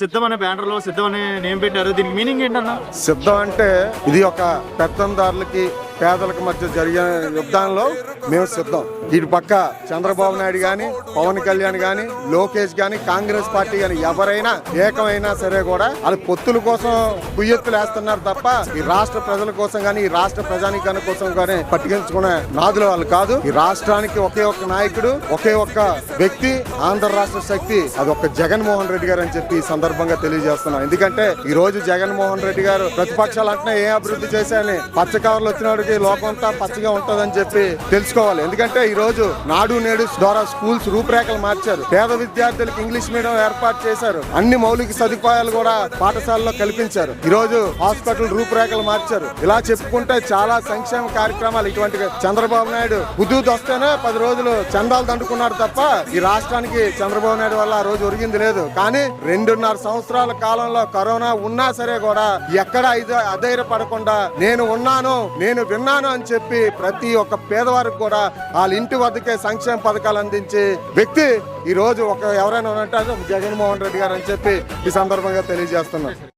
సిద్ధం అనే బ్యానర్లో సిద్ధం అనే నేమ్ పెట్టారు. దీనికి మీనింగ్ ఏంటన్నా? సిద్ధం అంటే ఇది ఒక పెత్తందారులకి పేదలకు మధ్య జరిగే యుద్ధంలో మేము సిద్ధం. ఇటు పక్క చంద్రబాబు నాయుడు కానీ పవన్ కళ్యాణ్ కానీ లోకేష్ కానీ కాంగ్రెస్ పార్టీ కానీ ఎవరైనా ఏకమైనా సరే కూడా వాళ్ళు పొత్తుల కోసం కుయ్యెత్తులు వేస్తున్నారు తప్ప ఈ రాష్ట్ర ప్రజల కోసం కానీ ఈ రాష్ట్ర ప్రజానికాని కోసం కానీ పట్టుకెంచుకునే నాదులు వాళ్ళు కాదు. ఈ రాష్ట్రానికి ఒకే ఒక్క నాయకుడు ఒకే ఒక్క వ్యక్తి ఆంధ్ర రాష్ట్ర శక్తి అది ఒక్క జగన్మోహన్ రెడ్డి గారు అని చెప్పి ఈ సందర్భంగా తెలియజేస్తున్నాం. ఎందుకంటే ఈ రోజు జగన్మోహన్ రెడ్డి గారు ప్రతిపక్షాలు అంటే ఏ అభివృద్ధి చేశాయని పచ్చ కవర్లు వచ్చినాడు వాడికి లోకం అంతా పచ్చగా ఉంటుందని చెప్పి తెలుసుకోవాలి. ఎందుకంటే ఈ రోజు నాడు నేడు ద్వారా స్కూల్స్ రూపురేఖలు మార్చారు. పేద విద్యార్థులకు ఇంగ్లీష్ మీడియం ఏర్పాటు చేశారు. అన్ని మౌలిక సదుపాయాలు కూడా పాఠశాలలో కల్పించారు. ఈ రోజు హాస్పిటల్ రూపురేఖలు మార్చారు. ఇలా చెప్పుకుంటే చాలా సంక్షేమ కార్యక్రమాలు ఇటువంటి చంద్రబాబు నాయుడు బుద్ధుత్ వస్తేనే పది రోజులు చందాలు దండుకున్నారు తప్ప ఈ రాష్ట్రానికి చంద్రబాబు నాయుడు వల్ల ఆ రోజు ఒరిగింది లేదు. కానీ రెండున్నర సంవత్సరాల కాలంలో కరోనా ఉన్నా సరే కూడా ఎక్కడ అధైర్య అధైర్యపడకుండా నేను ఉన్నాను నేను విన్నాను అని చెప్పి ప్రతి ఒక్క పేదవారికి కూడా వాళ్ళ ఇంటి వద్దకే సంక్షేమ పథకాలు అందించే వ్యక్తి ఈ రోజు ఒక ఎవరైనా ఉన్నట్టు జగన్మోహన్ రెడ్డి గారు అని చెప్పి ఈ సందర్భంగా తెలియజేస్తున్నాను.